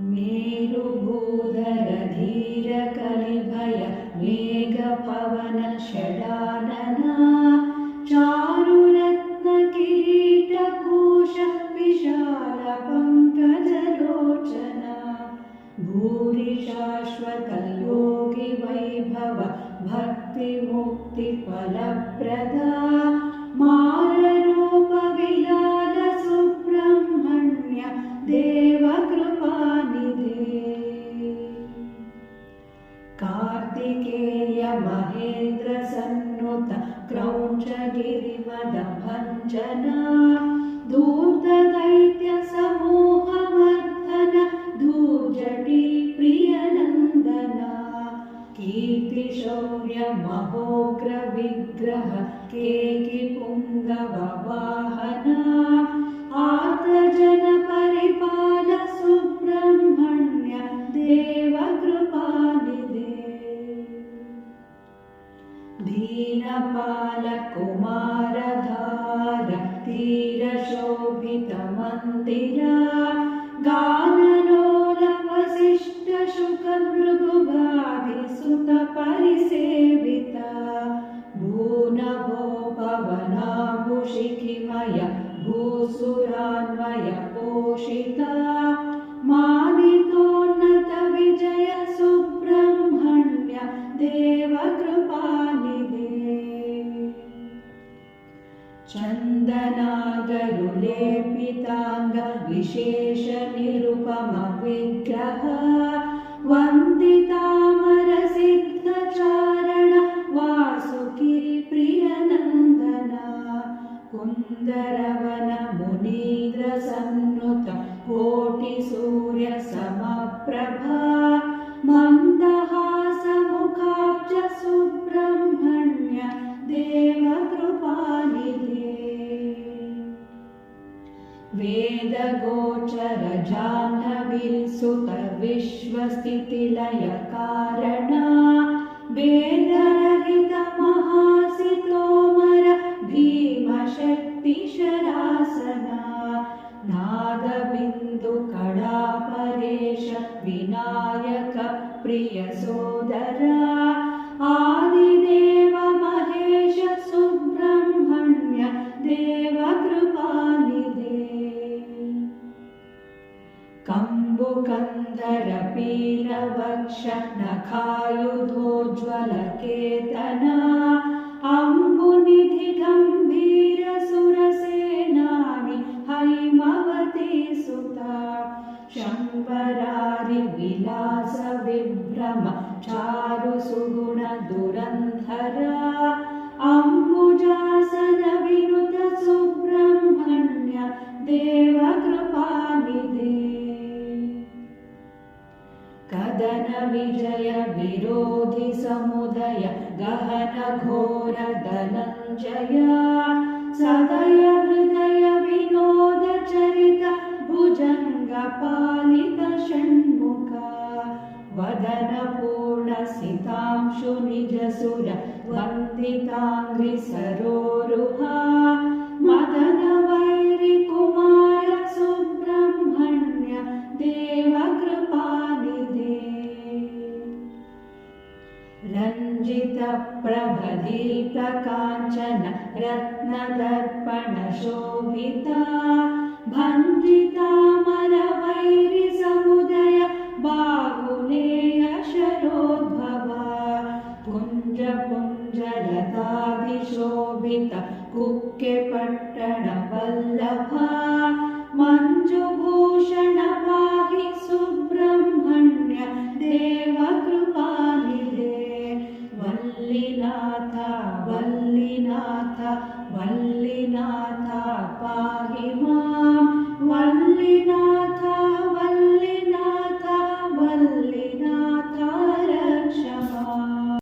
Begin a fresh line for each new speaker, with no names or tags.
मेरुभूधर धीरकलिभय मेघपवन षडानना चारुरत्नकिरीटभूष विशालपङ्कजलोचना भूरि शाश्वतयोगि वैभव भक्तिमुक्तिफलप्रदा कार्तिकेय महेन्द्रसन्नुत क्रौञ्चगिरिमदभञ्जना धूर्तदैत्यसमूहमर्दन धूर्जटी प्रियनन्दना कीर्तिशौर्यमहोग्रविग्रह केकिपुङ्गववाहना आर्तजनपरिपाल दीनपालकुमारधार तीरशोभितमन्दिरा गानलोल वसिष्ठशुकभृगुगादिसुतपरिसेविता भूनभो भवनाभुषिखिमय भूसुरान्वय पोषिता मानितोन्नतविजय विशेषनिरुपमविग्रह वन्दितामरसिद्धचारण वासुकी प्रियनन्दना। कुन्दरवन मुनीन्द्रसन्नुत कोटिसूर्यसमप्रभा मन्दहासमुखाब्ज सुब्रह्मण्य देवकृपानिधे वेदगोचर जाह्नवीसुत विश्वस्थितिलयकारणा वेदरहित महासितोमर भीमशक्तिशरासना विनायक प्रियसोदरा आदिदेव कम्बुकन्धरपीनवक्ष नखायुधोज्ज्वलकेतना अम्बुनिधि गम्भीरसुरसेनानि हैमवती सुता। शम्बरारि विलास विभ्रम विजय विरोधि समुदय गहन घोर धनञ्जय सदय हृदय विनोद चरित भुजङ्ग पालित षण्मुखा वदन पूर्ण सितांशु निजसुर वन्दिताङ्घ्रि रञ्जितप्रभदीत काञ्चन रत्नदर्पणशोभिता भञ्जितामरवैरिसमुदय बाहुलेय शरोद्भवा कुञ्जपुञ्जलताभिशोभित कुक्केपट्टणवल्लभा मञ्जुभूषण पाहि सुब्रह्मण्य देवकृपानिधे you